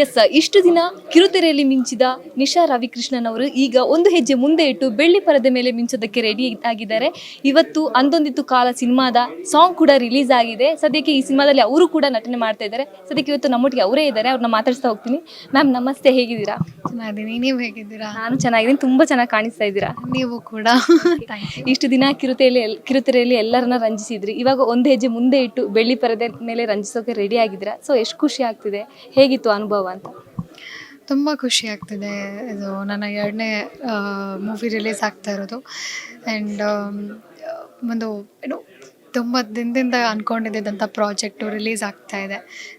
S ಇಷ್ಟು ದಿನ ಕಿರುತೆರೆಯಲ್ಲಿ ಮಿಂಚಿದ ನಿಶಾ ರವಿಕೃಷ್ಣನ್ ಅವರು ಈಗ ಒಂದು ಹೆಜ್ಜೆ ಮುಂದೆ ಇಟ್ಟು ಬೆಳ್ಳಿ ಪರದೆ ಮೇಲೆ ಮಿಂಚೋದಕ್ಕೆ ರೆಡಿ ಆಗಿದ್ದಾರೆ. ಇವತ್ತು ಅಂದೊಂದಿತ್ತು ಕಾಲ ಸಿನಿಮಾದ ಸಾಂಗ್ ಕೂಡ ರಿಲೀಸ್ ಆಗಿದೆ. ಸದ್ಯಕ್ಕೆ ಈ ಸಿನಿಮಾದಲ್ಲಿ ಅವರು ಕೂಡ ನಟನೆ ಮಾಡ್ತಾ ಇದ್ದಾರೆ. ಸದ್ಯಕ್ಕೆ ಇವತ್ತು ನಮ್ಮೊಟ್ಟಿಗೆ ಅವರೇ ಇದ್ದಾರೆ. ಅವ್ರನ್ನ ಮಾತಾಡ್ತಾ ಹೋಗ್ತೀನಿ. ಮ್ಯಾಮ್ ನಮಸ್ತೆ. ಹೇಗಿದ್ದೀರಾ? ಚೆನ್ನಾಗಿದ್ದೀನಿ. ನೀವು ಹೇಗಿದ್ದೀರಾ? ನಾನು ಚೆನ್ನಾಗಿದ್ದೀನಿ. ತುಂಬ ಚೆನ್ನಾಗಿ ಕಾಣಿಸ್ತಾ ಇದ್ದೀರಾ? ನೀವು ಕೂಡ? ಇಷ್ಟು ದಿನ ಕಿರುತೆಯಲ್ಲಿ ಕಿರುತೆರೆಯಲ್ಲಿ ಎಲ್ಲರನ್ನ ರಂಜಿಸಿದ್ರಿ. ಇವಾಗ ಒಂದು ಹೆಜ್ಜೆ ಮುಂದೆ ಇಟ್ಟು ಬೆಳ್ಳಿ ಪರದೆ ಮೇಲೆ ರಂಜಿಸೋಕೆ ರೆಡಿ ಆಗಿದ್ದೀರಾ? ಸೊ ಎಷ್ಟು ಖುಷಿ ಆಗ್ತಿದೆ. ಹೇಗಿತ್ತು ಅನುಭವ? ಅಂತ. ತುಂಬ ಖುಷಿ ಆಗ್ತಿದೆ ಇದು ನನ್ನ ಎರಡನೇ ಮೂವಿ ರಿಲೀಸ್ ಆಗ್ತಾ ಇರೋದು. ಆ್ಯಂಡ್ ಒಂದು ಏನು ತುಂಬ ದಿನದಿಂದ ಅಂದ್ಕೊಂಡಿದ್ದಂಥ ಪ್ರಾಜೆಕ್ಟು ರಿಲೀಸ್ ಆಗ್ತಾ ಇದೆ.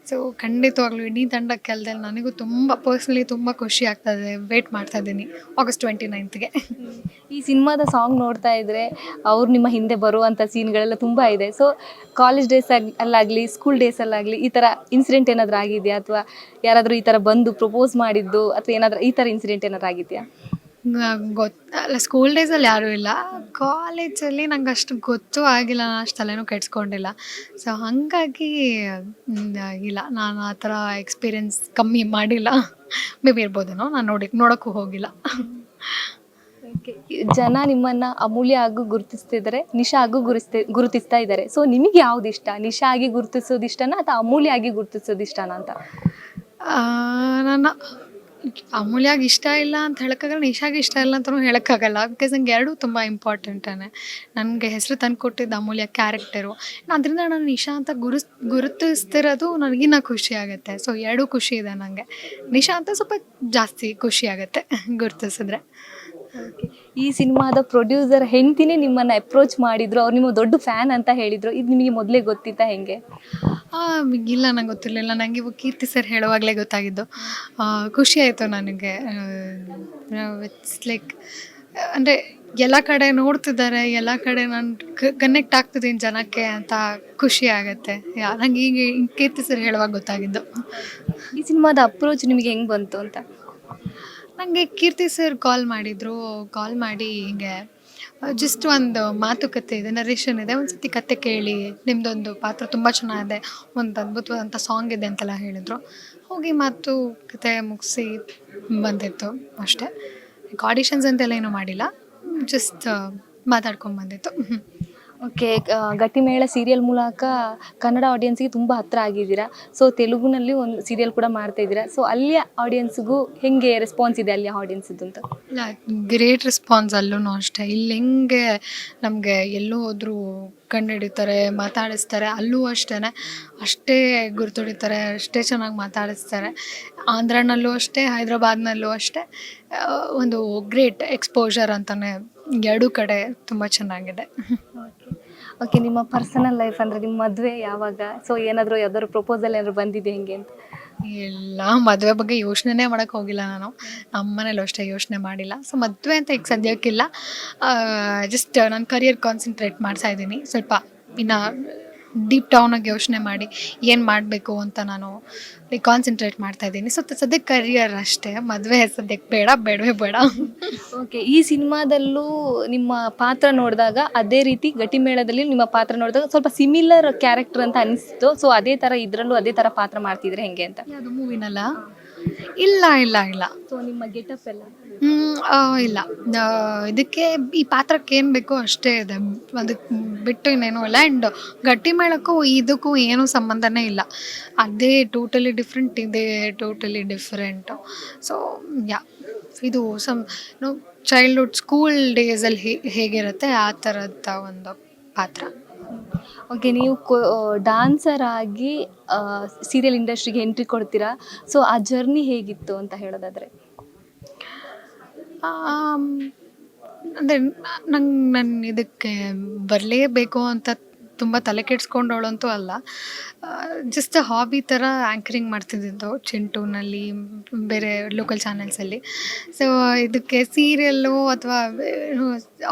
ಸೊ ಖಂಡಿತವಾಗ್ಲೂ ಇಡೀ ತಂಡ ಕೆಲದಲ್ಲಿ ನನಗೂ ತುಂಬ, ಪರ್ಸ್ನಲಿ ತುಂಬ ಖುಷಿ ಆಗ್ತಾ ಇದೆ. ವೇಟ್ ಮಾಡ್ತಾ ಇದ್ದೀನಿ ಆಗಸ್ಟ್ ಟ್ವೆಂಟಿ ನೈನ್ತ್ಗೆ ಈ ಸಿನಿಮಾದ ಸಾಂಗ್ ನೋಡ್ತಾ ಇದ್ರೆ ಅವ್ರು ನಿಮ್ಮ ಹಿಂದೆ ಬರುವಂಥ ಸೀನ್ಗಳೆಲ್ಲ ತುಂಬ ಇದೆ. ಸೊ ಕಾಲೇಜ್ ಡೇಸ್ ಅಲ್ಲಾಗಲಿ ಸ್ಕೂಲ್ ಡೇಸಲ್ಲಾಗಲಿ ಈ ಥರ ಇನ್ಸಿಡೆಂಟ್ ಏನಾದರೂ ಆಗಿದೆಯಾ? ಅಥವಾ ಯಾರಾದರೂ ಈ ಥರ ಬಂದು ಪ್ರಪೋಸ್ ಮಾಡಿದ್ದು, ಅಥವಾ ಏನಾದರೂ ಈ ಥರ ಇನ್ಸಿಡೆಂಟ್ ಏನಾದರೂ ಆಗಿದೆಯಾ? ಗೊತ್ತು ಅಲ್ಲ ಸ್ಕೂಲ್ ಡೇಸಲ್ಲಿ ಯಾರೂ ಇಲ್ಲ. ಕಾಲೇಜಲ್ಲಿ ನಂಗೆ ಅಷ್ಟು ಗೊತ್ತು ಆಗಿಲ್ಲ. ನಾನು ಅಷ್ಟು ತಲೆನೂ ಕೆಡ್ಸ್ಕೊಂಡಿಲ್ಲ. ಸೊ ಹಾಗಾಗಿ ಇಲ್ಲ. ನಾನು ಆ ಥರ ಎಕ್ಸ್ಪೀರಿಯನ್ಸ್ ಕಮ್ಮಿ ಮಾಡಿಲ್ಲ. May be ಇರ್ಬೋದೇನೋ. ನಾನು ನೋಡಿ ನೋಡೋಕ್ಕೂ ಹೋಗಿಲ್ಲ. ಜನ ನಿಮ್ಮನ್ನ ಅಮೂಲ್ಯ ಹಾಗೂ ಗುರುತಿಸ್ತಿದ್ದಾರೆ ನಿಶಾ ಆಗು ಗುರುತಿಸ್ತಾ ಗುರುತಿಸ್ತಾ ಇದ್ದಾರೆ ಸೊ ನಿಮಗೆ ಯಾವ್ದು ಇಷ್ಟ? ನಿಶಾ ಆಗಿ ಗುರುತಿಸೋದು ಇಷ್ಟನಾ ಅಥವಾ ಅಮೂಲ್ಯ ಆಗಿ ಗುರುತಿಸೋದು ಇಷ್ಟನಾ ಅಂತ? ನನ್ನ ಅಮೂಲ್ಯಾಗ ಇಷ್ಟ ಇಲ್ಲ ಅಂತ ಹೇಳೋಕ್ಕಾಗಲ್ಲ ನಿಶಾಗೆ ಇಷ್ಟ ಇಲ್ಲ ಅಂತಲೂ ಹೇಳೋಕ್ಕಾಗಲ್ಲ. ಬಿಕಾಸ್ ನಂಗೆ ಎರಡೂ ತುಂಬ ಇಂಪಾರ್ಟೆಂಟೇ ನನಗೆ ಹೆಸರು ತಂದು ಕೊಟ್ಟಿದ್ದು ಅಮೂಲ್ಯ ಕ್ಯಾರೆಕ್ಟರು ಅದರಿಂದ ನಾನು ನಿಶಾ ಅಂತ ಗುರು, ಗುರುತಿಸ್ತಿರೋದು ನನಗಿನ್ನ ಖುಷಿ ಆಗುತ್ತೆ. ಸೊ ಎರಡೂ ಖುಷಿ ಇದೆ ನನಗೆ ನಿಶಾ ಅಂತ ಸ್ವಲ್ಪ ಜಾಸ್ತಿ ಖುಷಿ ಆಗುತ್ತೆ, ಗುರುತಿಸಿದ್ರೆ. ಈ ಸಿನಿಮಾದ ಪ್ರೊಡ್ಯೂಸರ್ ಹೆಂಡ್ತಿನೇ ನಿಮ್ಮನ್ನ ಅಪ್ರೋಚ್ ಮಾಡಿದ್ರು ಅವ್ರು ನಿಮ್ಮ ದೊಡ್ಡ ಫ್ಯಾನ್ ಅಂತ ಹೇಳಿದ್ರು ಇದು ನಿಮಗೆ ಮೊದಲೇ ಗೊತ್ತಿತ್ತಾ ಹೆಂಗೆ? ಇಲ್ಲ ನಂಗೆ ಗೊತ್ತಿರಲಿಲ್ಲ. ನನಗೆ ಇವು ಕೀರ್ತಿ ಸರ್ ಹೇಳುವಾಗಲೇ ಗೊತ್ತಾಗಿದ್ದು. ಖುಷಿ ಆಯಿತು ನನಗೆ. ಇಟ್ಸ್ ಲೈಕ್ ಅಂದರೆ ಎಲ್ಲ ಕಡೆ ನೋಡ್ತಿದ್ದಾರೆ ಎಲ್ಲ ಕಡೆ ನಾನು ಕನೆಕ್ಟ್ ಆಗ್ತಿದ್ದೀನಿ ಜನಕ್ಕೆ ಅಂತ ಖುಷಿ ಆಗುತ್ತೆ. ನಂಗೆ ಈಗ ಕೀರ್ತಿ ಸರ್ ಹೇಳುವಾಗ ಗೊತ್ತಾಗಿದ್ದು. ಈ ಸಿನಿಮಾದ ಅಪ್ರೋಚ್ ನಿಮಗೆ ಹೆಂಗೆ ಬಂತು ಅಂತ? ನನಗೆ ಕೀರ್ತಿ ಸರ್ ಕಾಲ್ ಮಾಡಿದರು. ಕಾಲ್ ಮಾಡಿ ಹಿಂಗೆ ಜಸ್ಟ್ ಒಂದು ಮಾತುಕತೆ ಇದೆ ನರೇಶನ್ ಇದೆ. ಒಂದು ಸತಿ ಕತೆ ಕೇಳಿ ನಿಮ್ಮದೊಂದು ಪಾತ್ರ ತುಂಬ ಚೆನ್ನಾಗಿದೆ, ಒಂದು ಅದ್ಭುತವಾದಂಥ ಸಾಂಗ್ ಇದೆ ಅಂತೆಲ್ಲ ಹೇಳಿದರು. ಹೋಗಿ ಮಾತು, ಕತೆ ಮುಗಿಸಿ ಬಂದಿತ್ತು ಅಷ್ಟೇ. ಆಡಿಷನ್ಸ್ ಅಂತೆಲ್ಲ ಏನೂ ಮಾಡಿಲ್ಲ ಜಸ್ಟ್ ಮಾತಾಡ್ಕೊಂಡು ಬಂದಿತ್ತು. ಓಕೆ ಗಟ್ಟಿಮೇಳ ಸೀರಿಯಲ್ ಮೂಲಕ ಕನ್ನಡ ಆಡಿಯನ್ಸ್ಗೆ ತುಂಬ ಹತ್ತಿರ ಆಗಿದ್ದೀರಾ? ಸೊ ತೆಲುಗುನಲ್ಲಿ ಒಂದು ಸೀರಿಯಲ್ ಕೂಡ ಮಾಡ್ತಾ ಇದ್ದೀರಾ? ಸೊ ಅಲ್ಲಿಯ ಆಡಿಯನ್ಸ್ಗೂ ಹೆಂಗೆ ರೆಸ್ಪಾನ್ಸ್ ಇದೆ ಅಲ್ಲಿಯ ಆಡಿಯನ್ಸ್ದು ಅಂತ? ಇಲ್ಲ ಗ್ರೇಟ್ ರೆಸ್ಪಾನ್ಸ್ ಅಲ್ಲೂ ಅಷ್ಟೇ. ಇಲ್ಲಿ ಹೆಂಗೆ ನಮಗೆ ಎಲ್ಲೂ ಹೋದರೂ ಕಂಡುಹಿಡಿತಾರೆ ಮಾತಾಡಿಸ್ತಾರೆ ಅಲ್ಲೂ ಅಷ್ಟೇ ಅಷ್ಟೇ ಗುರ್ತೊಡಿತಾರೆ ಅಷ್ಟೇ ಚೆನ್ನಾಗಿ ಮಾತಾಡಿಸ್ತಾರೆ. ಆಂಧ್ರನಲ್ಲೂ ಅಷ್ಟೇ ಹೈದ್ರಾಬಾದ್ನಲ್ಲೂ ಅಷ್ಟೇ. ಒಂದು ಗ್ರೇಟ್ ಎಕ್ಸ್ಪೋಜರ್ ಅಂತಲೇ ಎರಡೂ ಕಡೆ ತುಂಬ ಚೆನ್ನಾಗಿದೆ. ಓಕೆ ನಿಮ್ಮ ಪರ್ಸನಲ್ ಲೈಫ್ ಅಂದರೆ ನಿಮ್ಮ ಮದುವೆ ಯಾವಾಗ? ಸೊ ಏನಾದರೂ ಯಾವ್ದಾದ್ರು ಪ್ರಪೋಸಲ್ ಏನಾದ್ರು ಬಂದಿದೆ ಹೆಂಗೆ ಅಂತ? ಎಲ್ಲ ಮದುವೆ ಬಗ್ಗೆ ಯೋಚನೆನೇ ಮಾಡೋಕ್ಕೆ ಹೋಗಿಲ್ಲ ನಾನು. ನಮ್ಮ ಮನೇಲೂ ಅಷ್ಟೇ ಯೋಚನೆ ಮಾಡಿಲ್ಲ. ಸೊ ಮದುವೆ ಅಂತ ಈಗ ಸದ್ಯಕ್ಕಿಲ್ಲ ಜಸ್ಟ್ ನನ್ನ ಕರಿಯರ್ ಕಾನ್ಸಂಟ್ರೇಟ್ ಮಾಡ್ತಾ ಇದ್ದೀನಿ. ಸ್ವಲ್ಪ ಇನ್ನು ಡೀಪ್ ಟೌನಾಗಿ ಯೋಚನೆ ಮಾಡಿ ಏನು ಮಾಡಬೇಕು ಅಂತ ನಾನು ಕಾನ್ಸಂಟ್ರೇಟ್ ಮಾಡ್ತಾ ಇದ್ದೀನಿ. ಸೊ ಸದ್ಯಕ್ಕೆ ಕರಿಯರ್ ಅಷ್ಟೇ. ಮದುವೆ ಸದ್ಯಕ್ಕೆ ಬೇಡ ಬೇಡವೇ ಬೇಡ. ಓಕೆ ಈ ಸಿನಿಮಾದಲ್ಲೂ ನಿಮ್ಮ ಪಾತ್ರ ನೋಡಿದಾಗ ಅದೇ ರೀತಿ ಗಟ್ಟಿಮೇಳದಲ್ಲಿ ನಿಮ್ಮ ಪಾತ್ರ ನೋಡಿದಾಗ ಸ್ವಲ್ಪ ಸಿಮಿಲರ್ ಕ್ಯಾರೆಕ್ಟರ್ ಅಂತ ಅನಿಸ್ತು. ಸೊ ಅದೇ ಥರ ಇದರಲ್ಲೂ ಅದೇ ಥರ ಪಾತ್ರ ಮಾಡ್ತಿದ್ರೆ ಹೆಂಗೆ ಅಂತ? ಅದು ಮೂವಿನಲ್ಲ? ಇಲ್ಲ ಇಲ್ಲ ಇಲ್ಲ. ಸೊ ನಿಮ್ಮ ಗೆಟಪ್ ಎಲ್ಲ? ಇಲ್ಲ. ಇದಕ್ಕೆ ಈ ಪಾತ್ರಕ್ಕೆ ಏನು ಬೇಕೋ ಅಷ್ಟೇ ಇದೆ. ಅದಕ್ಕೆ ಬಿಟ್ಟು ಇನ್ನೇನೂ ಇಲ್ಲ. ಆ್ಯಂಡ್ ಗಟ್ಟಿ ಮೇಳಕ್ಕೂ ಇದಕ್ಕೂ ಏನೂ ಸಂಬಂಧನೇ ಇಲ್ಲ. ಅದೇ ಟೋಟಲಿ ಡಿಫ್ರೆಂಟ್ ಇದೆ ಟೋಟಲಿ ಡಿಫ್ರೆಂಟು ಸೊ ಯಾ ಇದು ಸಮ್ ನೋ ಚೈಲ್ಡ್ಹುಡ್ ಸ್ಕೂಲ್ ಡೇಸಲ್ಲಿ ಹೇ ಹೇಗಿರುತ್ತೆ? ಆ ಥರದ ಒಂದು ಪಾತ್ರ. ಓಕೆ ನೀವು ಡಾನ್ಸರ್ ಆಗಿ ಸೀರಿಯಲ್ ಇಂಡಸ್ಟ್ರಿಗೆ ಎಂಟ್ರಿ ಕೊಡ್ತೀರಾ? ಸೊ ಆ ಜರ್ನಿ ಹೇಗಿತ್ತು ಅಂತ ಹೇಳೋದಾದರೆ? ಅಂದರೆ ನಂಗೆ ನನ್ನ ಇದಕ್ಕೆ ಬರಲೇಬೇಕು ಅಂತ ತುಂಬ ತಲೆ ಕೆಡ್ಸ್ಕೊಂಡವಳಂತೂ ಅಲ್ಲ. ಜಸ್ಟ್ ಹಾಬಿ ಥರ ಆ್ಯಂಕರಿಂಗ್ ಮಾಡ್ತಿದ್ದಿದ್ದು ಚಿಂಟೂನಲ್ಲಿ ಬೇರೆ ಲೋಕಲ್ ಚಾನೆಲ್ಸಲ್ಲಿ ಸೊ ಇದಕ್ಕೆ ಸೀರಿಯಲ್ಲು ಅಥವಾ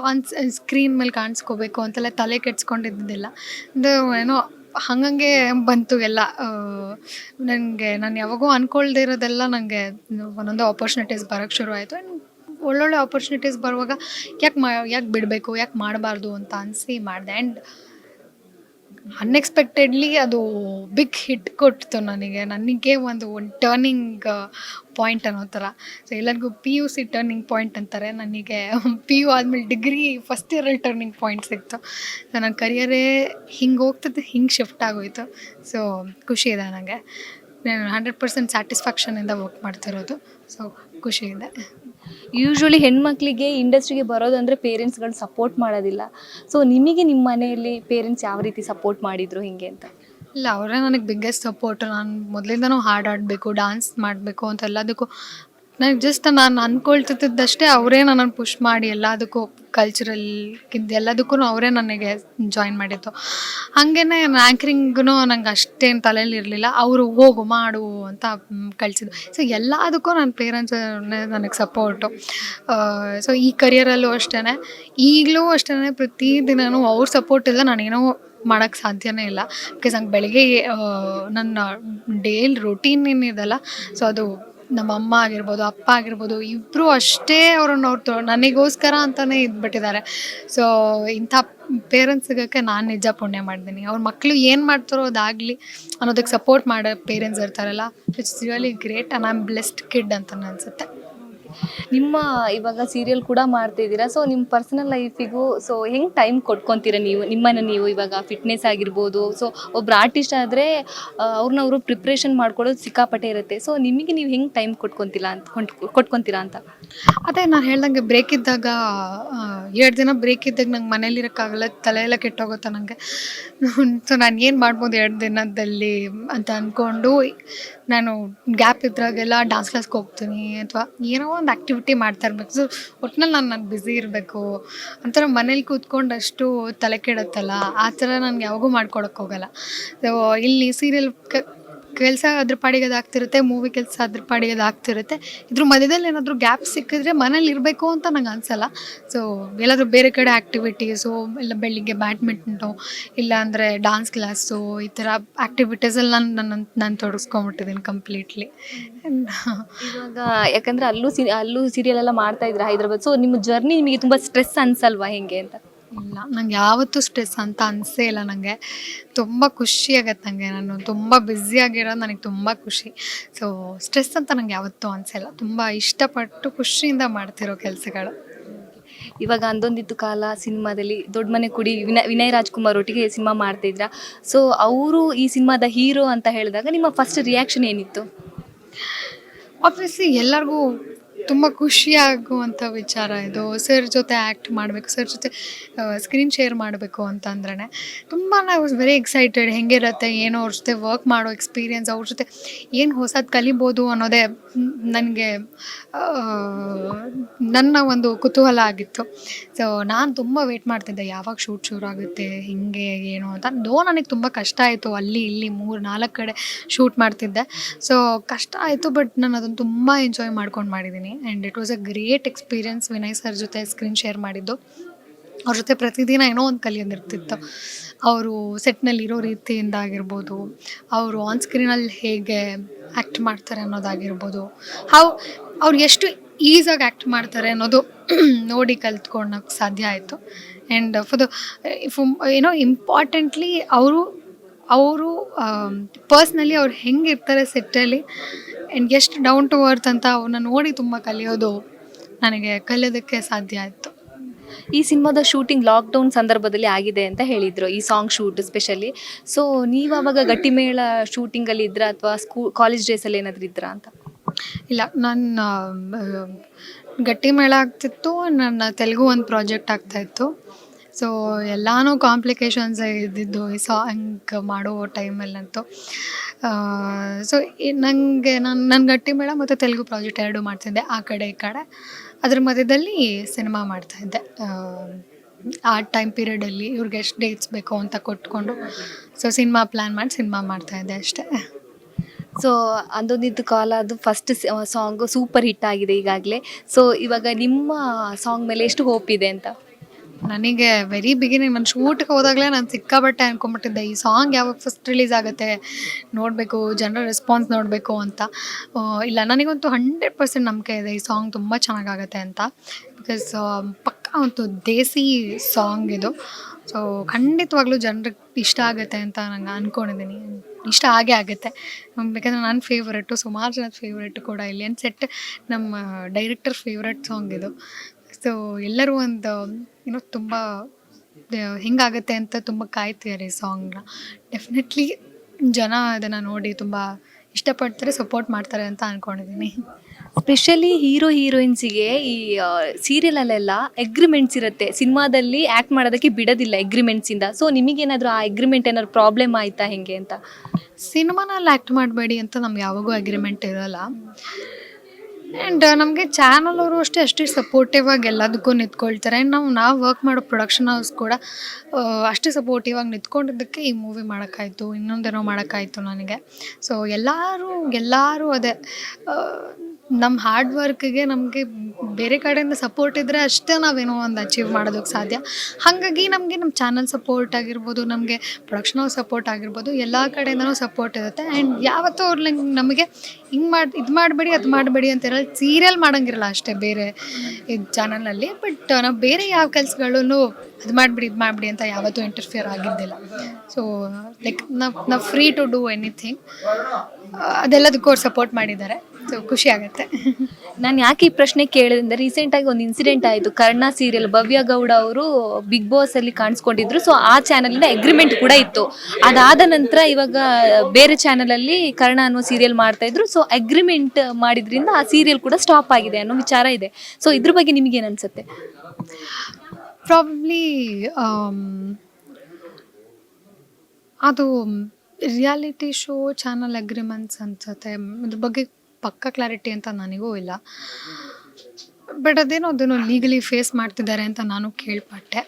ಆನ್ ಸ್ಕ್ರೀನ್ ಮೇಲೆ ಕಾಣಿಸ್ಕೋಬೇಕು ಅಂತೆಲ್ಲ ತಲೆ ಕೆಡ್ಸ್ಕೊಂಡಿದ್ದಿಲ್ಲ ಏನೋ, ಹಂಗಂಗೆ ಬಂತು ಎಲ್ಲ. ನನಗೆ ನಾನು ಯಾವಾಗೂ ಅಂದ್ಕೊಳ್ದೇ ಇರೋದೆಲ್ಲ ನನಗೆ ಒಂದೊಂದು ಆಪರ್ಚುನಿಟೀಸ್ ಬರೋಕ್ಕೆ ಶುರು ಆಯಿತು. ಆ್ಯಂಡ್ ಒಳ್ಳೊಳ್ಳೆ ಆಪರ್ಚುನಿಟೀಸ್ ಬರುವಾಗ, ಯಾಕೆ ಮಾ, ಯಾಕೆ ಬಿಡಬೇಕು, ಯಾಕೆ ಮಾಡಬಾರ್ದು ಅಂತ ಅನಿಸಿ ಮಾಡಿದೆ. ಆ್ಯಂಡ್ ಅನ್ಎಕ್ಸ್ಪೆಕ್ಟೆಡ್ಲಿ ಅದು ಬಿಗ್ ಹಿಟ್ ಕೊಡ್ತು ನನಗೆ. ನನಗೆ ಒಂದು ಒಂದು ಟರ್ನಿಂಗ್ ಪಾಯಿಂಟ್ ಅನ್ನೋ ಥರ. ಸೊ ಎಲ್ಲರಿಗೂ P U C turning point ಅಂತಾರೆ. ನನಗೆ ಪಿ ಯು ಆದಮೇಲೆ ಡಿಗ್ರಿ ಫಸ್ಟ್ ಇಯರಲ್ಲಿ ಟರ್ನಿಂಗ್ ಪಾಯಿಂಟ್ ಸಿಕ್ತು. ಸೊ ನನ್ನ ಕರಿಯರೇ ಹಿಂಗೆ ಹೋಗ್ತದೆ, ಹಿಂಗೆ ಶಿಫ್ಟ್ ಆಗೋಯ್ತು. ಸೊ ಖುಷಿ ಇದೆ ನನಗೆ. ನಾನು ಹಂಡ್ರೆಡ್ ಪರ್ಸೆಂಟ್ ಸ್ಯಾಟಿಸ್ಫ್ಯಾಕ್ಷನಿಂದ ವರ್ಕ್ ಮಾಡ್ತಿರೋದು. ಸೊ ಖುಷಿ ಇದೆ. ಯೂಶ್ವಲಿ ಹೆಣ್ಮಕ್ಳಿಗೆ ಇಂಡಸ್ಟ್ರಿಗೆ ಬರೋದಂದ್ರೆ ಪೇರೆಂಟ್ಸ್ಗಳು ಸಪೋರ್ಟ್ ಮಾಡೋದಿಲ್ಲ. ಸೊ ನಿಮಗೆ ನಿಮ್ಮ ಮನೆಯಲ್ಲಿ ಪೇರೆಂಟ್ಸ್ ಯಾವ ರೀತಿ ಸಪೋರ್ಟ್ ಮಾಡಿದ್ರು ಹಿಂಗೆ ಅಂತ? ಇಲ್ಲ, ಅವರೇ ನನಗೆ ಬಿಗ್ಗೆಸ್ಟ್ ಸಪೋರ್ಟ್ ನಾನು ಮೊದಲಿಂದನೂ ಹಾಡು ಆಡಬೇಕು ಡಾನ್ಸ್ ಮಾಡಬೇಕು ಅಂತ ಎಲ್ಲದಕ್ಕೂ ನನಗೆ ಜಸ್ಟ್ ನಾನು ಅಂದ್ಕೊಳ್ತಿದ್ದಷ್ಟೇ ಅವರೇ ನನ್ನನ್ನು ಪುಷ್ ಮಾಡಿ ಎಲ್ಲದಕ್ಕೂ ಕಲ್ಚರಲ್ಗಿಂತ ಎಲ್ಲದಕ್ಕೂ ಅವರೇ ನನಗೆ ಜಾಯಿನ್ ಮಾಡಿದ್ದು. ಹಾಗೇ ಆ್ಯಂಕರಿಂಗೂ ನಂಗೆ ಅಷ್ಟೇನು ತಲೆಯಲ್ಲಿ ಇರಲಿಲ್ಲ. ಅವರು ಹೋಗು, ಮಾಡು ಅಂತ ಕಳಿಸಿದ್ರು ಸೊ ಎಲ್ಲದಕ್ಕೂ ನನ್ನ ಪೇರೆಂಟ್ಸ್ ನನಗೆ ಸಪೋರ್ಟು ಸೊ ಈ ಕರಿಯರಲ್ಲೂ ಅಷ್ಟೇ ಈಗಲೂ ಅಷ್ಟೇ ಪ್ರತಿದಿನವೂ ಅವ್ರ ಸಪೋರ್ಟ್ ಇಲ್ಲ ನಾನೇನೋ ಮಾಡೋಕ್ಕೆ ಸಾಧ್ಯನೇ ಇಲ್ಲ. ಬಿಕಾಸ್ ನಂಗೆ ಬೆಳಗ್ಗೆ ನನ್ನ ಡೇಲ್ ರೊಟೀನ್ ಏನಿದೆಲ್ಲ ಸೊ ಅದು ನಮ್ಮ ಅಮ್ಮ ಆಗಿರ್ಬೋದು, ಅಪ್ಪ ಆಗಿರ್ಬೋದು ಇಬ್ಬರು ಅಷ್ಟೇ ಅವ್ರನ್ನ ನೋಡ್ತು. ನನಗೋಸ್ಕರ ಅಂತಲೇ ಇದ್ಬಿಟ್ಟಿದ್ದಾರೆ. ಸೊ ಇಂಥ ಪೇರೆಂಟ್ಸ್ ಸಿಗೋಕ್ಕೆ ನಾನು ನಿಜ ಪುಣ್ಯ ಮಾಡಿದ್ದೀನಿ ಅವ್ರ ಮಕ್ಕಳು ಏನು ಮಾಡ್ತಾರೋ ಅದಾಗಲಿ ಅನ್ನೋದಕ್ಕೆ ಸಪೋರ್ಟ್ ಮಾಡೋ ಪೇರೆಂಟ್ಸ್ ಇರ್ತಾರಲ್ಲ it's really great and I am blessed kid ಅಂತ ಅನಿಸುತ್ತೆ ನಿಮ್ಮ ಇವಾಗ ಸೀರಿಯಲ್ ಕೂಡ ಮಾಡ್ತಾ ಇದ್ದೀರಾ? ಸೊ ನಿಮ್ಮ ಪರ್ಸನಲ್ ಲೈಫಿಗೂ ಸೊ ಹೆಂಗ್ ಟೈಮ್ ಕೊಟ್ಕೊತೀರಾ ನೀವು? ನಿಮ್ಮನ್ನ ನೀವು ಇವಾಗ ಫಿಟ್ನೆಸ್ ಆಗಿರ್ಬೋದು ಸೊ ಒಬ್ರು ಆರ್ಟಿಸ್ಟ್ ಆದ್ರೆ ಅವ್ರನ್ನ ಅವರು ಪ್ರಿಪ್ರೇಷನ್ ಮಾಡ್ಕೊಳ್ಳೋದು ಸಿಕ್ಕಾಪಟ್ಟೆ ಇರುತ್ತೆ. ಸೊ ನಿಮಗೆ ನೀವು ಹೆಂಗ್ ಟೈಮ್ ಕೊಟ್ಕೊತಿಲ್ಲ ಅಂತ ಕೊಟ್ಕೊತೀರಾ ಅಂತ? ಅದೇ ನಾನು ಹೇಳ್ದಂಗೆ ಬ್ರೇಕ್ ಇದ್ದಾಗ ಎರಡು ದಿನ ಬ್ರೇಕ್ ಇದ್ದಾಗ ನಂಗೆ ಮನೇಲಿರೋಕ್ಕಾಗಲ್ಲ ತಲೆ ಎಲ್ಲ ಕೆಟ್ಟೋಗುತ್ತೆ ನನಗೆ ಸೊ ನಾನು ಏನು ಮಾಡ್ಬೋದು ಎರಡು ದಿನದಲ್ಲಿ ಅಂತ ಅಂದ್ಕೊಂಡು ನಾನು ಗ್ಯಾಪ್ ಇದ್ರಾಗೆಲ್ಲ ಡಾನ್ಸ್ ಕ್ಲಾಸ್ಗೆ ಹೋಗ್ತೀನಿ, ಅಥವಾ ಏನೋ ಒಂದು ಆ್ಯಕ್ಟಿವಿಟಿ ಮಾಡ್ತಾ ಇರಬೇಕು ಸೊ ಒಟ್ನಲ್ಲಿ ನಾನು ನಾನು ಬ್ಯುಸಿ ಇರಬೇಕು. ಒಂಥರ ಮನೇಲಿ ಕೂತ್ಕೊಂಡಷ್ಟು ತಲೆ ಕೆಡುತ್ತಲ್ಲ? ಆ ಥರ ನನಗೆ ಯಾವಾಗೂ ಮಾಡ್ಕೊಳಕ್ಕೆ ಹೋಗಲ್ಲ ಸೊ ಇಲ್ಲಿ ಸೀರಿಯಲ್ ಕೆಲಸ ಅದ್ರ ಪಾಡಿಗೆ ಅದು ಆಗ್ತಿರುತ್ತೆ ಮೂವಿ ಕೆಲಸ ಅದ್ರ ಪಾಡಿಗೆ ಅದು ಆಗ್ತಿರುತ್ತೆ ಇದ್ರ ಮಧ್ಯದಲ್ಲಿ ಏನಾದರೂ ಗ್ಯಾಪ್ ಸಿಕ್ಕಿದ್ರೆ ಮನೇಲಿ ಇರಬೇಕು ಅಂತ ನಂಗೆ ಅನಿಸಲ್ಲ. ಸೊ ಎಲ್ಲಾದರೂ ಬೇರೆ ಕಡೆ ಆ್ಯಕ್ಟಿವಿಟೀಸು ಇಲ್ಲ ಬೆಳಿಗ್ಗೆ ಬ್ಯಾಡ್ಮಿಂಟನು ಇಲ್ಲ ಅಂದರೆ ಡಾನ್ಸ್ ಕ್ಲಾಸು ಈ ಥರ ಆ್ಯಕ್ಟಿವಿಟೀಸಲ್ಲಿ ನಾನು ನನ್ನ ನಾನು ತೊಡಗಿಸ್ಕೊಂಬಿಟ್ಟಿದ್ದೀನಿ ಕಂಪ್ಲೀಟ್ಲಿ ಇವಾಗ ಯಾಕಂದರೆ ಅಲ್ಲೂ ಸಿ, ಅಲ್ಲೂ ಸೀರಿಯಲ್ ಎಲ್ಲ ಮಾಡ್ತಾ ಇದ್ರೆ ಹೈದ್ರಾಬಾದ್ ಸೊ ನಿಮ್ಮ ಜರ್ನಿ ನಿಮಗೆ ತುಂಬ ಸ್ಟ್ರೆಸ್ ಅನ್ಸಲ್ವಾ ಹೆಂಗೆ ಅಂತ? ಇಲ್ಲ. ನಂಗೆ ಯಾವತ್ತೂ ಸ್ಟ್ರೆಸ್ ಅಂತ ಅನಿಸೇ ಇಲ್ಲ ನನಗೆ ತುಂಬ ಖುಷಿ ಆಗತ್ತೆ ನನಗೆ ನಾನು ತುಂಬ ಬ್ಯುಸಿಯಾಗಿರೋದು ನನಗೆ ತುಂಬ ಖುಷಿ. ಸೊ ಸ್ಟ್ರೆಸ್ ಅಂತ ನಂಗೆ ಯಾವತ್ತೂ ಅನಿಸಿಲ್ಲ ತುಂಬ ಇಷ್ಟಪಟ್ಟು ಖುಷಿಯಿಂದ ಮಾಡ್ತಿರೋ ಕೆಲಸಗಳು. ಇವಾಗ ಅಂದೊಂದಿತ್ತು ಕಾಲ ಸಿನಿಮಾದಲ್ಲಿ ದೊಡ್ಡ ಮನೆ ಕುಡಿ ವಿನಯ್ ವಿನಯ್ ರಾಜ್ಕುಮಾರ್ ಒಟ್ಟಿಗೆ ಸಿನಿಮಾ ಮಾಡ್ತಿದ್ರ ಸೊ ಅವರು ಈ ಸಿನಿಮಾದ ಹೀರೋ ಅಂತ ಹೇಳಿದಾಗ ನಿಮ್ಮ ಫಸ್ಟ್ ರಿಯಾಕ್ಷನ್ ಏನಿತ್ತು? ಆಬ್ವಿಯಸ್ಲಿ ಎಲ್ಲರಿಗೂ ತುಂಬ ಖುಷಿಯಾಗುವಂಥ ವಿಚಾರ ಇದು. ಸರ್ ಜೊತೆ ಆ್ಯಕ್ಟ್ ಮಾಡಬೇಕು, ಸರ್ ಜೊತೆ ಸ್ಕ್ರೀನ್ ಶೇರ್ ಮಾಡಬೇಕು ಅಂತಂದ್ರೆ ತುಂಬ ವಾಸ್ ವೆರಿ ಎಕ್ಸೈಟೆಡ್ ಹೆಂಗಿರುತ್ತೆ, ಏನೋ ಅವ್ರ ಜೊತೆ ವರ್ಕ್ ಮಾಡೋ ಎಕ್ಸ್ಪೀರಿಯೆನ್ಸ್ ಅವ್ರ ಜೊತೆ ಏನು ಹೊಸದು ಕಲಿಬೋದು ಅನ್ನೋದೇ ನನಗೆ ನನ್ನ ಒಂದು ಕುತೂಹಲ ಆಗಿತ್ತು. ಸೊ ನಾನು ತುಂಬ ವೆಯ್ಟ್ ಮಾಡ್ತಿದ್ದೆ, ಯಾವಾಗ ಶೂಟ್ ಶುರು ಆಗುತ್ತೆ, ಹಿಂಗೆ, ಏನು ಅಂತ. ದೋ ನನಗೆ ತುಂಬ ಕಷ್ಟ ಆಯಿತು, ಅಲ್ಲಿ, ಇಲ್ಲಿ ಮೂರು, ನಾಲ್ಕು ಕಡೆ ಶೂಟ್ ಮಾಡ್ತಿದ್ದೆ. ಸೊ ಕಷ್ಟ ಆಯಿತು ಬಟ್ ನಾನು ಅದನ್ನು ತುಂಬ ಎಂಜಾಯ್ ಮಾಡ್ಕೊಂಡು ಮಾಡಿದ್ದೀನಿ and it was a great experience Vinay sir ಜೊತೆ ಸ್ಕ್ರೀನ್ ಶೇರ್ ಮಾಡಿದ್ದು. ಅವ್ರ ಜೊತೆ ಪ್ರತಿದಿನ ಏನೋ ಒಂದು ಕಲಿಯೋದಿರ್ತಿತ್ತು ಅವರು ಸೆಟ್ನಲ್ಲಿರೋ ರೀತಿಯಿಂದ ಆಗಿರ್ಬೋದು, ಅವರು ಆನ್ ಸ್ಕ್ರೀನಲ್ಲಿ ಹೇಗೆ ಆ್ಯಕ್ಟ್ ಮಾಡ್ತಾರೆ ಅನ್ನೋದಾಗಿರ್ಬೋದು ಹೌ ಅವ್ರು ಎಷ್ಟು ಈಸಾಗಿ ಆ್ಯಕ್ಟ್ ಮಾಡ್ತಾರೆ ಅನ್ನೋದು ನೋಡಿ ಕಲ್ತ್ಕೊಳ್ಳೋಕೆ ಸಾಧ್ಯ ಆಯಿತು. ಆ್ಯಂಡ್ ಫಾರ್ ದ ಏನೋ ಇಂಪಾರ್ಟೆಂಟ್ಲಿ ಅವರು ಅವರು ಪರ್ಸ್ನಲಿ ಅವ್ರು ಹೆಂಗಿರ್ತಾರೆ ಸೆಟ್ಟಲ್ಲಿ ಆ್ಯಂಡ್ ಎಷ್ಟು ಡೌನ್ ಟು ಅರ್ತ್ ಅಂತ ಅವನ್ನ ನೋಡಿ ತುಂಬ ಕಲಿಯೋದು ನನಗೆ ಕಲಿಯೋದಕ್ಕೆ ಸಾಧ್ಯ ಆಯಿತು. ಈ ಸಿನಿಮಾದ ಶೂಟಿಂಗ್ ಲಾಕ್ಡೌನ್ ಸಂದರ್ಭದಲ್ಲಿ ಆಗಿದೆ ಅಂತ ಹೇಳಿದರು ಈ ಸಾಂಗ್ ಶೂಟ್ ಸ್ಪೆಷಲಿ ಸೊ ನೀವು ಅವಾಗ ಗಟ್ಟಿಮೇಳ ಶೂಟಿಂಗಲ್ಲಿ ಇದ್ರ ಅಥವಾ ಸ್ಕೂ ಕಾಲೇಜ್ ಡೇಸಲ್ಲಿ ಏನಾದರೂ ಇದ್ರಾ ಅಂತ? ಇಲ್ಲ ನಾನು ಗಟ್ಟಿಮೇಳ ಆಗ್ತಿತ್ತು ನನ್ನ ತೆಲುಗು ಒಂದು ಪ್ರಾಜೆಕ್ಟ್ ಆಗ್ತಾಯಿತ್ತು ಸೊ ಎಲ್ಲಾನು ಕಾಂಪ್ಲಿಕೇಶನ್ಸ್ ಇದ್ದಿದ್ದು ಈ ಸಾಂಗ್ ಮಾಡೋ ಟೈಮಲ್ಲಂತೂ ಸೊ ನನಗೆ ನಾನು ನನ್ನ ಗಟ್ಟಿ ಮೇಳ ಮತ್ತು ತೆಲುಗು ಪ್ರಾಜೆಕ್ಟ್ ಎರಡು ಮಾಡ್ತಿದ್ದೆ, ಆ ಕಡೆ, ಈ ಕಡೆ. ಅದ್ರ ಮಧ್ಯದಲ್ಲಿ ಸಿನಿಮಾ ಮಾಡ್ತಾಯಿದ್ದೆ ಆ ಟೈಮ್ ಪೀರಿಯಡಲ್ಲಿ ಇವ್ರಿಗೆ ಎಷ್ಟು ಡೇಟ್ಸ್ ಬೇಕು ಅಂತ ಕೊಟ್ಕೊಂಡು ಸೊ ಸಿನಿಮಾ ಪ್ಲ್ಯಾನ್ ಮಾಡಿ ಸಿನಿಮಾ ಮಾಡ್ತಾಯಿದ್ದೆ ಅಷ್ಟೇ. ಸೊ ಅದೊಂದಿದ್ದು ಕಾಲ, ಅದು ಫಸ್ಟ್ ಸಾಂಗು ಸೂಪರ್ ಹಿಟ್ ಆಗಿದೆ ಈಗಾಗಲೇ. ಸೊ ಇವಾಗ ನಿಮ್ಮ ಸಾಂಗ್ ಮೇಲೆ ಎಷ್ಟು ಹೋಪ್ ಇದೆ ಅಂತ? ನನಗೆ ವೆರಿ ಬಿಗಿನಿಂಗ್ ನಾನು ಶೂಟ್ಗೆ ಹೋದಾಗಲೇ ನಾನು ಸಿಕ್ಕಾಬಟ್ಟೆ ಅನ್ಕೊಂಬಿಟ್ಟಿದ್ದೆ ಈ ಸಾಂಗ್ ಯಾವಾಗ ಫಸ್ಟ್ ರಿಲೀಸ್ ಆಗುತ್ತೆ ನೋಡಬೇಕು ಜನರ ರೆಸ್ಪಾನ್ಸ್ ನೋಡಬೇಕು ಅಂತ. ಇಲ್ಲ, ನನಗಂತೂ ಹಂಡ್ರೆಡ್ ಪರ್ಸೆಂಟ್ ನಂಬಿಕೆ ಇದೆ ಈ ಸಾಂಗ್ ತುಂಬ ಚೆನ್ನಾಗಾಗತ್ತೆ ಅಂತ. ಬಿಕಾಸ್ ಪಕ್ಕ ಒಂದು ದೇಸಿ ಸಾಂಗ್ ಇದು. ಸೊ ಖಂಡಿತವಾಗ್ಲೂ ಜನರಿಗೆ ಇಷ್ಟ ಆಗುತ್ತೆ ಅಂತ ನಂಗೆ ಅಂದ್ಕೊಂಡಿದ್ದೀನಿ ಇಷ್ಟ ಆಗೇ ಆಗುತ್ತೆ. ಬೇಕಂದ್ರೆ ನನ್ನ ಫೇವ್ರೆಟು ಸುಮಾರು ಜನದ ಫೇವ್ರೆಟ್ ಕೂಡ. ಇಲ್ಲಿ ಏನು ಸೆಟ್ ನಮ್ಮ ಡೈರೆಕ್ಟರ್ ಫೇವ್ರೆಟ್ ಸಾಂಗ್ ಇದು. ಸೊ ಎಲ್ಲರೂ ಒಂದು ಏನೋ ತುಂಬ ಹೆಂಗಾಗುತ್ತೆ ಅಂತ ತುಂಬ ಕಾಯ್ತಿದ್ದಾರೆ ಈ ಸಾಂಗ್ನ. ಡೆಫಿನೆಟ್ಲಿ ಜನ ಅದನ್ನು ನೋಡಿ ತುಂಬ ಇಷ್ಟಪಡ್ತಾರೆ ಸಪೋರ್ಟ್ ಮಾಡ್ತಾರೆ ಅಂತ ಅಂದ್ಕೊಂಡಿದ್ದೀನಿ ಸ್ಪೆಷಲಿ ಹೀರೋ ಹೀರೋಯಿನ್ಸಿಗೆ ಈ ಸೀರಿಯಲಲ್ಲೆಲ್ಲ ಅಗ್ರಿಮೆಂಟ್ಸ್ ಇರುತ್ತೆ. ಸಿನಿಮಾದಲ್ಲಿ ಆ್ಯಕ್ಟ್ ಮಾಡೋದಕ್ಕೆ ಬಿಡೋದಿಲ್ಲ ಎಗ್ರಿಮೆಂಟ್ಸಿಂದ ಸೊ ನಿಮಗೇನಾದರೂ ಆ ಅಗ್ರಿಮೆಂಟ್ ಏನಾದ್ರು ಪ್ರಾಬ್ಲಮ್ ಆಯಿತಾ ಹೆಂಗೆ ಅಂತ? ಸಿನಿಮಾನಲ್ಲಿ ಆ್ಯಕ್ಟ್ ಮಾಡಬೇಡಿ ಅಂತ ನಮ್ಗೆ ಯಾವಾಗೂ ಅಗ್ರಿಮೆಂಟ್ ಇರೋಲ್ಲ. ಆ್ಯಂಡ್ ನಮಗೆ ಚಾನಲ್ ಅವರು ಅಷ್ಟೇ ಅಷ್ಟೇ ಸಪೋರ್ಟಿವ್ ಆಗಿ ಎಲ್ಲದಕ್ಕೂ ನಿಂತ್ಕೊಳ್ತಾರೆ. ನಾವು ನಾವು ವರ್ಕ್ ಮಾಡೋ ಪ್ರೊಡಕ್ಷನ್ ಹೌಸ್ ಕೂಡ ಅಷ್ಟೇ ಸಪೋರ್ಟಿವ್ ಆಗಿ ನಿಂತ್ಕೊಂಡಿದ್ದಕ್ಕೆ ಈ ಮೂವಿ ಮಾಡೋಕ್ಕಾಯ್ತು, ಇನ್ನೊಂದೇನೋ ಮಾಡೋಕ್ಕಾಯ್ತು ನನಗೆ. ಸೊ ಎಲ್ಲರೂ ಎಲ್ಲರೂ ಅದೇ ನಮ್ಮ ಹಾರ್ಡ್ ವರ್ಕ್ಗೆ ನಮಗೆ ಬೇರೆ ಕಡೆಯಿಂದ ಸಪೋರ್ಟ್ ಇದ್ದರೆ ಅಷ್ಟೇ ನಾವೇನೋ ಒಂದು ಅಚೀವ್ ಮಾಡೋದಕ್ಕೆ ಸಾಧ್ಯ. ಹಾಗಾಗಿ ನಮಗೆ ನಮ್ಮ ಚಾನಲ್ ಸಪೋರ್ಟ್ ಆಗಿರ್ಬೋದು, ನಮಗೆ ಪ್ರೊಡಕ್ಷನ್ ಸಪೋರ್ಟ್ ಆಗಿರ್ಬೋದು, ಎಲ್ಲ ಕಡೆಯಿಂದನೂ ಸಪೋರ್ಟ್ ಇರುತ್ತೆ. ಆ್ಯಂಡ್ ಯಾವತ್ತೂ ಅವ್ರು ನಮಗೆ ಹಿಂಗೆ ಮಾಡಿ, ಇದು ಮಾಡಬೇಡಿ, ಅದು ಮಾಡಬೇಡಿ ಅಂತ ಇರಲ್ಲ ಸೀರಿಯಲ್ ಮಾಡೋಂಗಿರಲ್ಲ ಅಷ್ಟೇ ಬೇರೆ ಇದು ಚಾನಲಲ್ಲಿ ಬಟ್ ನಾವು ಬೇರೆ ಯಾವ ಕೆಲಸಗಳೂ ಅದು ಮಾಡಿಬಿಡಿ, ಇದು ಮಾಡಿಬಿಡಿ ಅಂತ ಯಾವತ್ತೂ ಇಂಟರ್ಫಿಯರ್ ಆಗಿದ್ದಿಲ್ಲ. ಸೊ ಲೈಕ್ ನಾವು ನಾವು ಫ್ರೀ ಟು ಡೂ ಎನಿಥಿಂಗ್ ಅದೆಲ್ಲದಕ್ಕೂ ಅವ್ರು ಸಪೋರ್ಟ್ ಮಾಡಿದ್ದಾರೆ. ಸೊ ಖುಷಿ ಆಗುತ್ತೆ. ನಾನು ಯಾಕೆ ಈ ಪ್ರಶ್ನೆ ಕೇಳಿದೆ ಅಂದರೆ ರೀಸೆಂಟಾಗಿ ಒಂದು ಇನ್ಸಿಡೆಂಟ್ ಆಯಿತು. ಕರ್ಣ ಸೀರಿಯಲ್ ಭವ್ಯ ಗೌಡ ಅವರು ಬಿಗ್ ಬಾಸ್ ಅಲ್ಲಿ ಕಾಣಿಸ್ಕೊಂಡಿದ್ರು. ಸೊ ಆ ಚಾನಲಿಂದ ಅಗ್ರಿಮೆಂಟ್ ಕೂಡ ಇತ್ತು. ಅದಾದ ನಂತರ ಇವಾಗ ಬೇರೆ ಚಾನಲಲ್ಲಿ ಕರ್ಣ ಅನ್ನೋ ಸೀರಿಯಲ್ ಮಾಡ್ತಾ ಇದ್ರು. ಸೊ ಅಗ್ರಿಮೆಂಟ್ ಮಾಡಿದ್ರಿಂದ ಆ ಸೀರಿಯಲ್ ಕೂಡ ಸ್ಟಾಪ್ ಆಗಿದೆ ಅನ್ನೋ ವಿಚಾರ ಇದೆ. ಸೊ ಇದ್ರ ಬಗ್ಗೆ ನಿಮಗೇನು ಅನ್ಸುತ್ತೆ? ಪ್ರಾಬ್ಲಿ ಅದು ರಿಯಾಲಿಟಿ ಶೋ ಚಾನಲ್ ಅಗ್ರಿಮೆಂಟ್ಸ್ ಅನ್ಸುತ್ತೆ. ಅದ್ರ ಬಗ್ಗೆ ಪಕ್ಕ ಕ್ಲಾರಿಟಿ ಅಂತ ನನಗೂ ಇಲ್ಲ. ಬಟ್ ಅದೇನೋ ಅದೇನೋ ಲೀಗಲಿ ಫೇಸ್ ಮಾಡ್ತಿದ್ದಾರೆ ಅಂತ ನಾನು ಕೇಳ್ಪಟ್ಟೆ.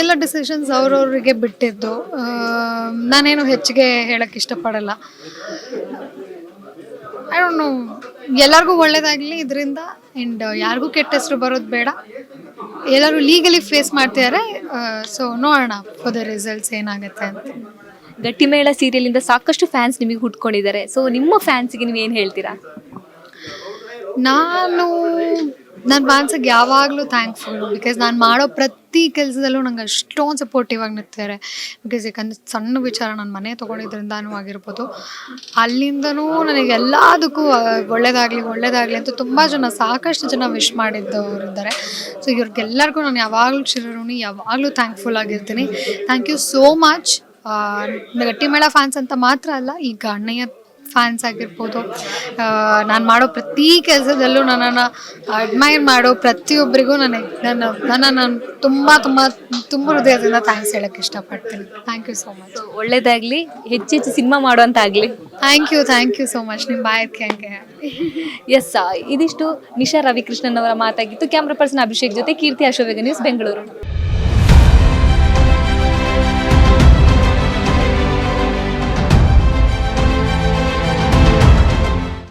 ಎಲ್ಲ ಡಿಸಿಷನ್ಸ್ ಅವ್ರವ್ರಿಗೆ ಬಿಟ್ಟಿದ್ದು. ನಾನೇನು ಹೆಚ್ಚಿಗೆ ಹೇಳಕ್ಕೆ ಇಷ್ಟಪಡಲ್ಲ. ಐ ಡೋಂಟ್ ನೋ ಎಲ್ಲರಿಗೂ ಒಳ್ಳೇದಾಗಲಿ, ಇದರಿಂದ ಆ್ಯಂಡ್ ಯಾರಿಗೂ ಕೆಟ್ಟ ಹೆಸರು ಬರೋದು ಬೇಡ. ಎಲ್ಲರೂ ಲೀಗಲಿ ಫೇಸ್ ಮಾಡ್ತಿದ್ದಾರೆ. ಸೊ ನೋಡೋಣ ಫಾರ್ ದ ರಿಸಲ್ಟ್ಸ್ ಏನಾಗುತ್ತೆ ಅಂತ. ಗಟ್ಟಿಮೇಳ ಸೀರಿಯಲಿಂದ ಸಾಕಷ್ಟು ಫ್ಯಾನ್ಸ್ ನಿಮಗೆ ಹುಟ್ಕೊಂಡಿದ್ದಾರೆ. ಸೊ ನಿಮ್ಮ ಫ್ಯಾನ್ಸಿಗೆ ನೀವು ಏನು ಹೇಳ್ತೀರಾ? ನಾನು ನನ್ನ ಫ್ಯಾನ್ಸಿಗೆ ಯಾವಾಗಲೂ ಥ್ಯಾಂಕ್ಫುಲ್ ಬಿಕಾಸ್ ನಾನು ಮಾಡೋ ಪ್ರತಿ ಕೆಲಸದಲ್ಲೂ ನಂಗೆ ಅಷ್ಟೊಂದು ಸಪೋರ್ಟಿವ್ ಆಗಿ ನಿಂತಿದ್ದಾರೆ ಬಿಕಾಸ್ ಯಾಕಂದ್ರೆ ಸಣ್ಣ ವಿಚಾರ ನಾನು ಮನೆ ತೊಗೊಂಡಿದ್ರಿಂದನೂ ಆಗಿರ್ಬೋದು. ಅಲ್ಲಿಂದನೂ ನನಗೆ ಎಲ್ಲದಕ್ಕೂ ಒಳ್ಳೇದಾಗಲಿ ಒಳ್ಳೇದಾಗಲಿ ಅಂತ ತುಂಬ ಜನ, ಸಾಕಷ್ಟು ಜನ ವಿಶ್ ಮಾಡಿದ್ದವರಿದ್ದಾರೆ. ಸೊ ಇವ್ರಿಗೆಲ್ಲರಿಗೂ ನಾನು ಯಾವಾಗಲೂ ಚಿರಋಣಿ, ಯಾವಾಗಲೂ thankful ಆಗಿರ್ತೀನಿ. Thank you so much Gattimela fans ಅಂತ ಮಾತ್ರ ಅಲ್ಲ ಈಗ ಅಣ್ಣಯ್ಯ ಫ್ಯಾನ್ಸ್ ಆಗಿರ್ಬೋದು ನಾನು ಮಾಡೋ ಪ್ರತಿ ಕೆಲಸದಲ್ಲೂ ನನ್ನನ್ನು ಅಡ್ಮೈರ್ ಮಾಡೋ ಪ್ರತಿಯೊಬ್ಬರಿಗೂ ನನಗೆ ನನ್ನ ನನ್ನ ನಾನು ತುಂಬ ತುಂಬ ತುಂಬ ಹೃದಯದಿಂದ ಥ್ಯಾಂಕ್ಸ್ ಹೇಳೋಕ್ಕೆ ಇಷ್ಟಪಡ್ತೀನಿ. ಥ್ಯಾಂಕ್ ಯು ಸೋ ಮಚ್ ಒಳ್ಳೇದಾಗಲಿ ಹೆಚ್ಚು ಹೆಚ್ಚು cinema ಮಾಡುವಂತಾಗಲಿ. Thank you thank you so much ನಿಮ್ಮ ಬಾಯಕ್ಕೆ ಹಂಗೆ. ಎಸ್ ಇದಿಷ್ಟು ನಿಶಾ ರವಿಕೃಷ್ಣನ್ ಅವರ ಮಾತಾಗಿತ್ತು. ಕ್ಯಾಮ್ರಾ ಪರ್ಸನ್ ಅಭಿಷೇಕ್ ಜೊತೆ ಕೀರ್ತಿ ಅಶೋವೇಗ ನ್ಯೂಸ್ ಬೆಂಗಳೂರು.